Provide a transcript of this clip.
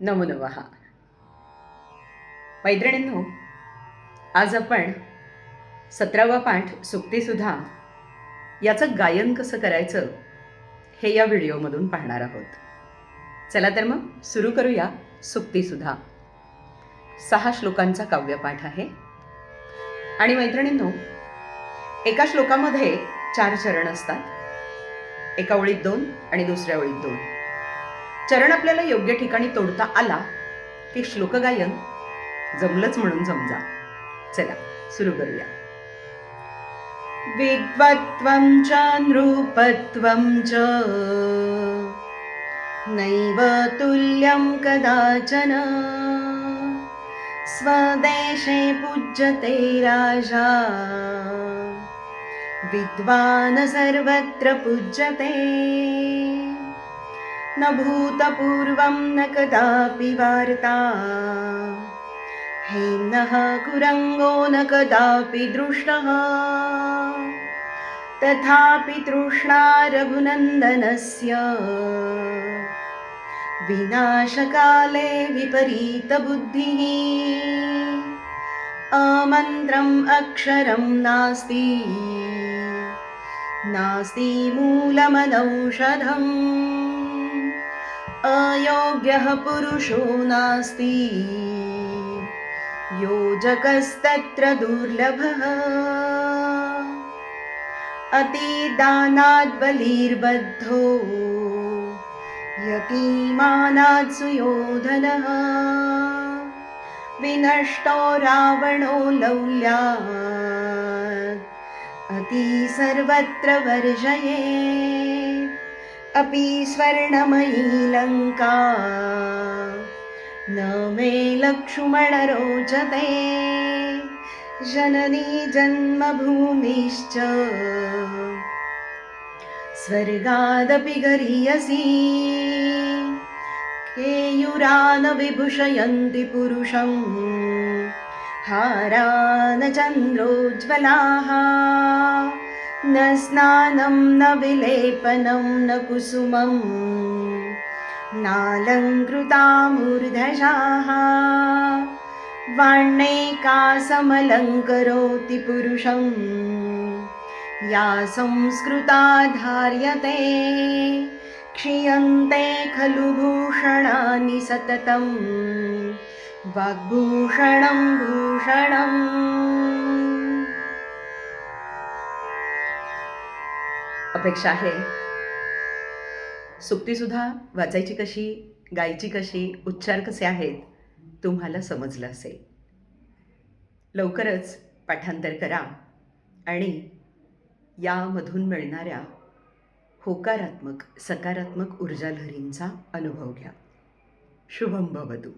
नमो नमः मैत्रिणींनो आज आपण सतरावा पाठ सुक्तीसुद्धा याचं गायन कसं करायचं हे या व्हिडिओमधून पाहणार आहोत. चला तर मग सुरू करूया सुक्तीसुद्धा सहा श्लोकांचा काव्यपाठ आहे. आणि मैत्रिणींनो एका श्लोकामध्ये चार चरण असतात. एका ओळीत दोन आणि दुसऱ्या ओळीत दोन. चरण आपल्याला योग्य ठिकाणी तोडता आला की श्लोकगायन जमलंच म्हणून समजा चला सुरू करूया. विद्वत्वं च नृपत्वं च नैव तुल्यं कदाचन स्वदेशे पूज्यते राजा विद्वान् सर्वत्र पूज्यते। न भूतपूर्वं न कदापि वार्ता। हेम्नः कुरङ्गो न कदापि दृष्टः। तथापि तृष्णा रघुनन्दनस्य। विनाशकाले विपरीतबुद्धिः। अमन्त्रम् अक्षरं नास्ति। नास्ति मूलमनौषधम् अयोग्यः पुरुषो नास्ति। योजकस्तत्र दुर्लभः। अतिदानात् बलिर्बद्धो यतीमानात् सुयोधनः। विनष्टो रावणो लौल्यात् अति सर्वत्र वर्जये। अपि स्वर्णमयी लङ्का। न मे लक्ष्मण रोचते जननी जन्मभूमिश्च। स्वर्गादपि गरीयसी। केयुरान विभूषयन्ति पुरुषं हारान चन्द्रोज्ज्वलाः न स्नानं न विलेपनं न कुसुमं। नालङ्कृता वाण्यैका समलङ्करोति पुरुषं। या संस्कृता धार्यते क्षीयन्ते खलु भूषणानि सततं वाग्भूषणं अपेक्षा आहे. सुक्तीसुद्धा वाचायची कशी गायची कशी उच्चार कसे आहेत तुम्हाला समजलं असेल. लवकरच पाठांतर करा आणि यामधून मिळणाऱ्या होकारात्मक सकारात्मक ऊर्जालहरींचा अनुभव घ्या. शुभम भवतू.